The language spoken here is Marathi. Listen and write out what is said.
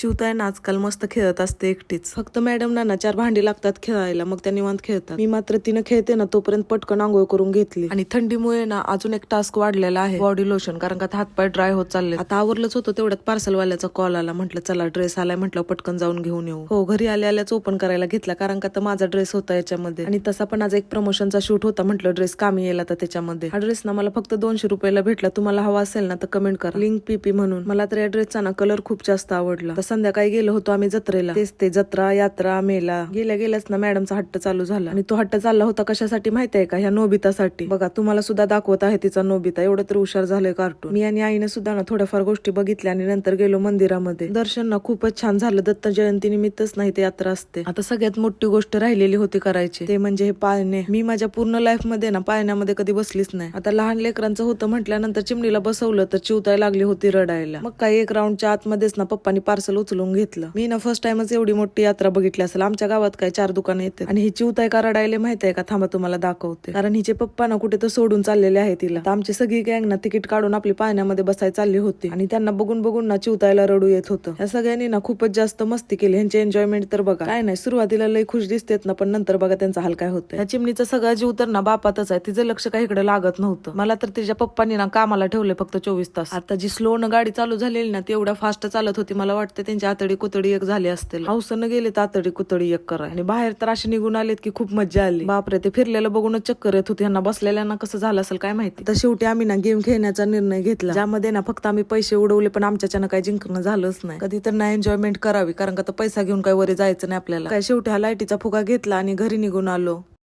चिवताय ना आजकाल मस्त खेळत असते एकटीच. फक्त मॅडम ना चार भांडी लागतात खेळायला मग त्या निवांत खेळतात. मी मात्र तिनं खेळते ना तोपर्यंत पटकन आंघोळ करून घेतली. आणि थंडीमुळे ना अजून एक टास्क वाढलेला आहे. बॉडी लोशन कारण का हातपाय ड्राय होत चालले आता आवरलंच होतं तेवढ्यात पार्सल वाल्याचा कॉल आला. म्हटलं चला ड्रेस आलाय. म्हटलं पटकन जाऊन घेऊन येऊ. हो घरी आल्या आल्याच ओपन करायला घेतला कारण का आता माझा ड्रेस होता याच्यामध्ये. आणि तसा पण आज एक प्रमोशनचा शूट होता. म्हटलं ड्रेस कामी येईल आता त्याच्यामध्ये. हा ड्रेस ना मला फक्त दोनशे रुपयाला भेटला. तुम्हाला हवा असेल ना तर कमेंट करा. लिंक पीपी म्हणून. मला तर या ड्रेसचा ना कलर खूप जास्त आवडला. तर संध्याकाळी गेलो होतो आम्ही जत्रेला. तेच ते जत्रा यात्रा मेला. गेल्या गेल्याच ना मॅडमचा हट्ट चालू झाला. आणि तो हट्ट चालला होता कशासाठी माहिती आहे का? ह्या नोबितासाठी. बघा तुम्हाला सुद्धा दाखवत आहे तिचा नोबिता. एवढं तर हुशार झालंय कार्टून मी आणि आईने सुद्धा ना थोड्याफार गोष्टी बघितल्या आणि नंतर गेलो मंदिरामध्ये. दर्शन ना खूपच छान झालं. दत्त जयंती निमित्तच नाही ते यात्रा असते. आता सगळ्यात मोठी गोष्ट राहिलेली होती करायची. ते म्हणजे हे पाळणे. मी माझ्या पूर्ण लाईफमध्ये ना पाळण्यामध्ये कधी बसलीच नाही. आता लहान लेकरांचं होतं म्हटल्यानंतर चिमणीला बसवलं तर चिवताय लागली होती रडायला. मग काही एक राऊंडच्या आतमध्येच ना पप्पानी पार्सल उचलून घेतलं. मी ना फर्स्ट टाइमच एवढी मोठी यात्रा बघितली असेल. आमच्या गावात काय चार दुकानं येते आणि हिची चिवताय का रडायला माहिती आहे का? थांबा तुम्हाला दाखवते. कारण हिचे पप्पा ना कुठे तर सोडून चाललेले आहे तिला. तर आमची सगळी गँग ना तिकीट काढून आपली पाण्यामध्ये बसायला चालली होती. आणि त्यांना बघून बघून ना चिवतायला रडू येत होतं. या सगळ्यांनी ना खूपच जास्त मस्ती केली. ह्यांची एन्जॉयमेंट तर बघा. काय नाही सुरुवातीला लई खुश दिसतेत ना पण नंतर बघा त्यांचा हाल काय होतं या चिमणीचा सगळा जीव तर ना बापातच आहे. तिचं लक्ष काही इकडे लागत नव्हतं. मला तर तिच्या पप्पांनी ना कामाला ठेवले फक्त चोवीस तास. आता जी स्लो न गाडी चालू झालेली ना ती एवढ्या फास्ट चालत होती मला वाटतं त्यांची आतडी कुतडी एक झाली असतील. हौसनं गेले तर आतडी कुतडी एक करा. आणि बाहेर तर असे निघून आलेत की खूप मजा आली. बापरे ते फिरलेलं बघूनच चक्कर येत होती. यांना बसलेल्यांना कसं झालं असेल काय माहिती? तर शेवटी आम्ही ना गेम खेळण्याचा निर्णय घेतला. ज्यामध्ये ना फक्त आम्ही पैसे उडवले पण आमच्याच्यानं काही जिंकणं झालंच नाही. कधी तर ना एन्जॉयमेंट करावी कारण का तर पैसा घेऊन काही वरी जायचं नाही आपल्याला. काय शेवटी हा लाईटीचा फुगा घेतला आणि घरी निघून आलो.